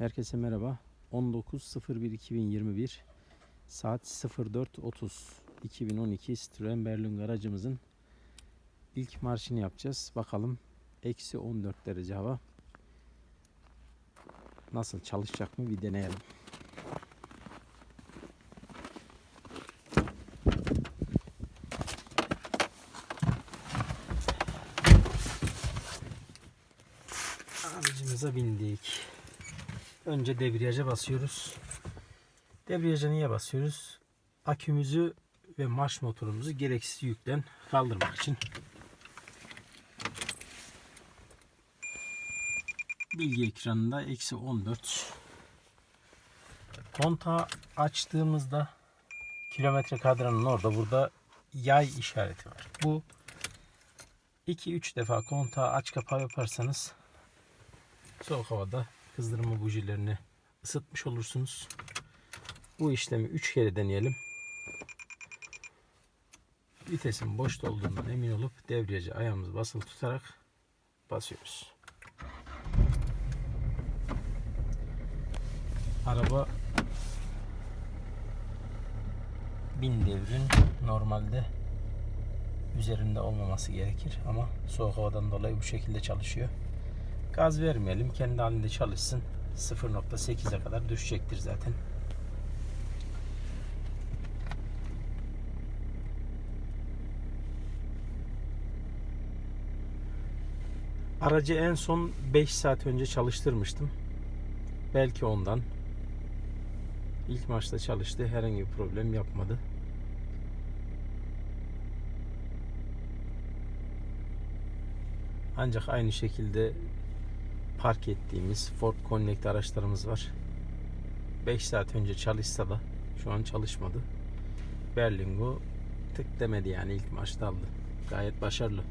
Herkese merhaba. 19.01.2021 saat 04.30 2012 Citroen Berlingo aracımızın ilk marşını yapacağız. Bakalım eksi 14 derece hava nasıl çalışacak mı bir deneyelim. Aracımıza bindik. Önce debriyaja basıyoruz. Debriyaja niye basıyoruz? Akümüzü ve marş motorumuzu gereksiz yükten kaldırmak için. Bilgi ekranında eksi 14. Kontağı açtığımızda kilometre kadranın orada burada yay işareti var. Bu 2-3 defa kontağı aç kapağı yaparsanız soğuk havada kızdırma bujilerini ısıtmış olursunuz. Bu işlemi 3 kere deneyelim. Vitesin boşta olduğundan emin olup debriyajı ayağımızı basılı tutarak basıyoruz. Araba bin devrin normalde üzerinde olmaması gerekir ama soğuk havadan dolayı bu şekilde çalışıyor. Gaz vermeyelim. Kendi halinde çalışsın. 0.8'e kadar düşecektir zaten. Aracı en son 5 saat önce çalıştırmıştım. Belki ondan. İlk maçta çalıştı. Herhangi bir problem yapmadı. Ancak aynı şekilde park ettiğimiz Ford Connect araçlarımız var. 5 saat önce çalışsa da şu an çalışmadı. Berlingo tık demedi yani ilk maçta aldı. Gayet başarılı.